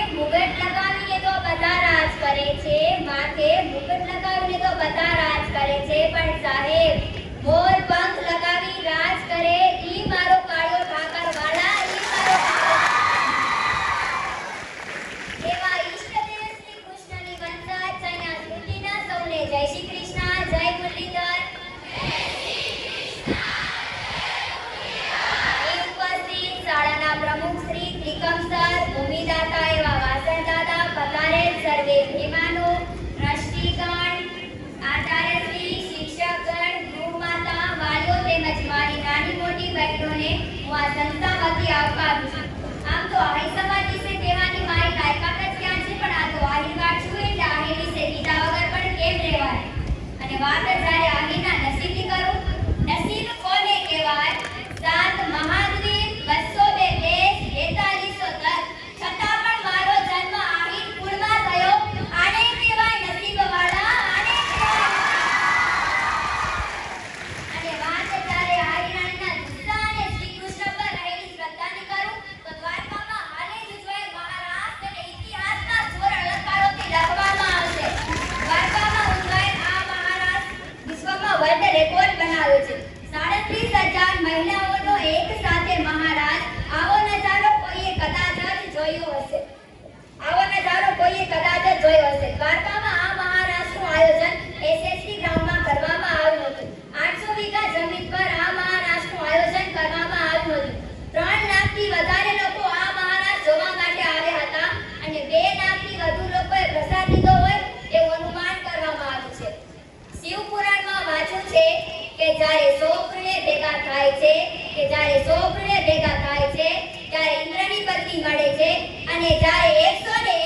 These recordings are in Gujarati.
માથે મુગટ લગાવીને તો બધા રાજ કરે છે. માથે મુગટ લગાવીને તો બધા રાજ કરે છે. પણ સાહેબ, મોર પર હોવાથી આવકાર્યું છે. આમ તો આહિસા જ્યારે સો ગ્રહ ભેગા થાય છે, કે જ્યારે સો ગ્રહ ભેગા થાય છે, ત્યારે ઇન્દ્રની પત્ની મળે છે, અને જ્યારે એકસો ને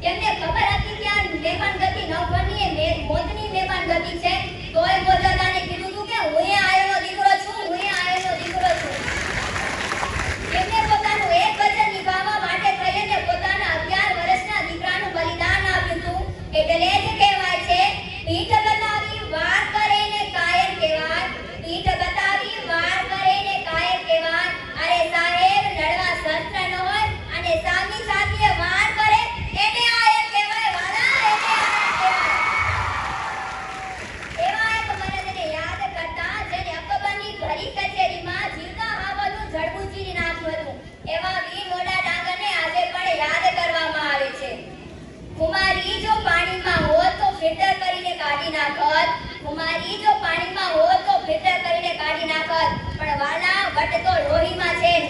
તેમને ખબર હતી કે આ મહેમાન ગતિ નવઘરની મોતની મહેમાન ગતિ છે તોય બોલતા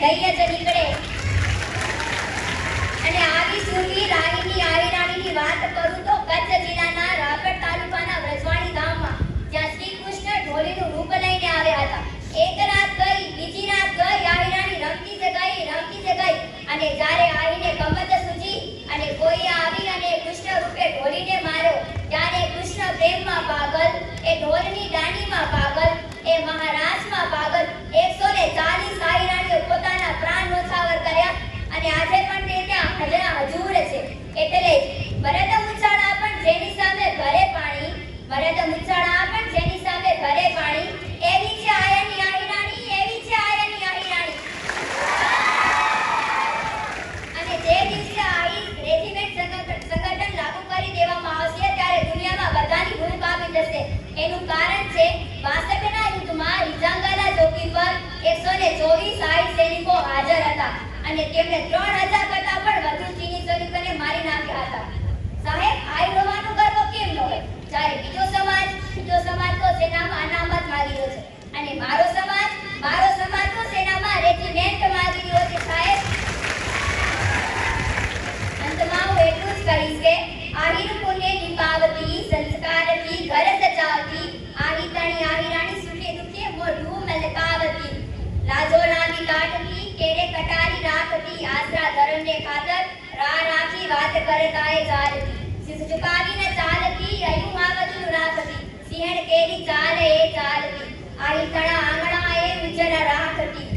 દઈએ જ નીકળે. અને આવી સૂરવી રાણીની આવી રાણીની વાત કરું તો કચ્છ જિલ્લાના રાપર તાલુકાના વ્રજવાણી ગામમાં જ્યાં શ્રી કૃષ્ણ ઢોલીનું રૂપ લઈને આવ્યા હતા. એક રાત ગઈ, બીજી રાત ગઈ, આવી રાણી રમતી જ ગઈ રમતી જ ગઈ અને જ્યારે આવીને ગમત સૂજી અને કોઈ આવી અને કૃષ્ણ રૂપે ઢોલીને માર્યો, ત્યારે કૃષ્ણ પ્રેમમાં પાગલ, એ ઢોલની દાંડીમાં પાગલ, એ મહારાજમાં પાગલ, એકસો ને ચાલીસ અને આજે પણ તે ત્યાં હજૂર છે. એટલે ભરત ઉચાળા પણ જેની સામે ભરે પાણી, ભરત ઉચાળા પણ જેની સામે ભરે પાણી, એવી છે આયની આહિરાણી એવી છે આયની આહિરાણી અને જે દિવસે આઈ રેજિમેન્ટ સંગઠન લાગુ કરી દેવામાં આવશે, ત્યારે દુનિયામાં બધાની ભૂલ પામી જશે. એનું કારણ છે 62 અને તેમણે હજાર કરતા પણ વધુ ચીની સૈનિકોને મારી નાખ્યા હતા. સાહેબ આ રોવાનું ગર્વ કેમ ન હોય? જ્યારે બીજો સમાજ બીજો સમાજ તો સેનામાં અનામત માગ્યો છે. અને મારો કેરે રાત હતી આશરા ધર્મને ખાતર રા રાખી વાત કરતાએ ચાલતી. શિશ ઝુકાવીને ચાલતી અયું આવતું રાખતી. સિંહણ કેરી ચાલે એ ચાલતી. આહી તળા આંગણા એ ઉજ્જર રાખતી.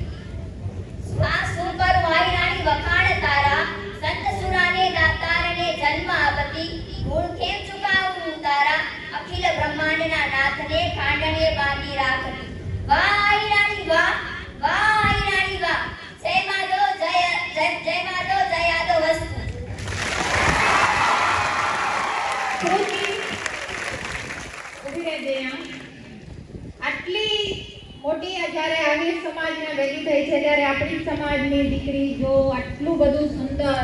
આ શું વાઈ રાણી વખાણ તારા. સંત સુરાને દાતારને જન્મ આપતી. ગુણ કેમ ચુકાવું તારા? અખિલ બ્રહ્માંડના નાથને કાંડણે બાંધી રાખતી. આટલી મોટી જ્યારે આહિર સમાજને ભેગી થઈ છે, ત્યારે આપણી સમાજની દીકરી જો આટલું બધું સુંદર